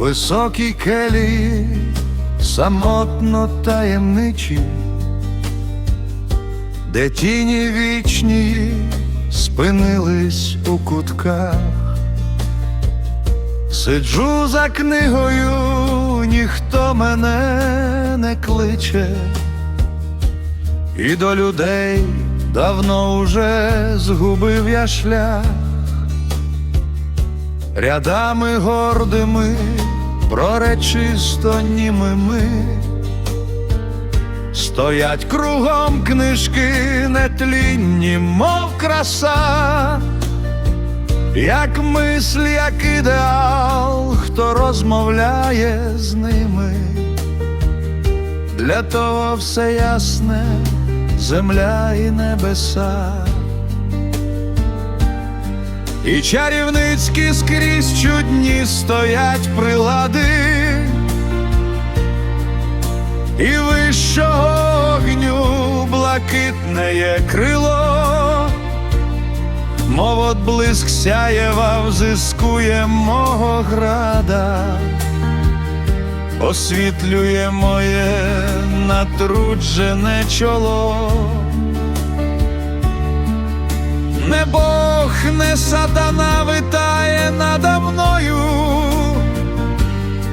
високій келії, самотно таємничі, де тіні вічні спинились у кутках. Сиджу за книгою, ніхто мене не кличе, і до людей давно уже згубив я шлях, рядами гордими, проречисто німими, стоять кругом книжки нетлінні, мов краса. Як мисль, як ідеал, хто розмовляє з ними, для того все ясне, земля і небеса, і чарівницькі скрізь чудні стоять прилади, і вищого огню блакитне крило. Мов отблиск сяєва взискує мого града, освітлює моє натруджене чоло. Не Бог, не сатана витає надо мною,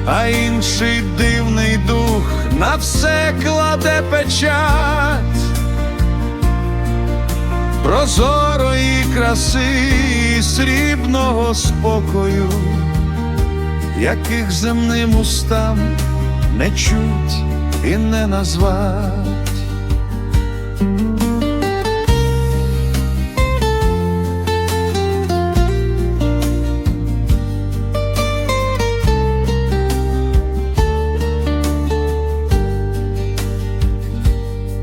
а інший дивний дух на все кладе печать прозорої краси і срібного спокою, яких земним устам не чуть і не назвать.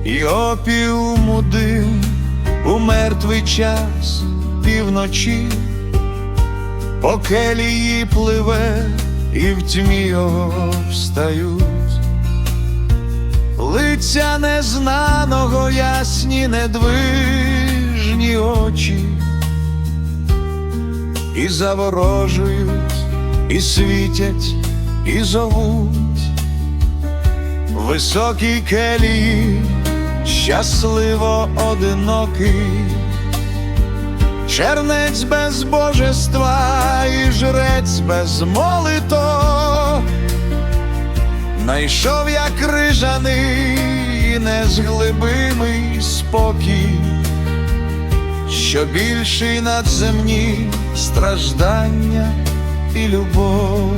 І опіуму дим у мертвий час півночі, по келії пливе, і в тьмі його встають. Лиця незнаного ясні недвижні очі, і заворожують, і світять, і зовуть. Високій келії щасливо одинокий, чернець без божества і жрець без молито, найшов я крижаний незглибимий спокій, що більший надземні страждання і любов.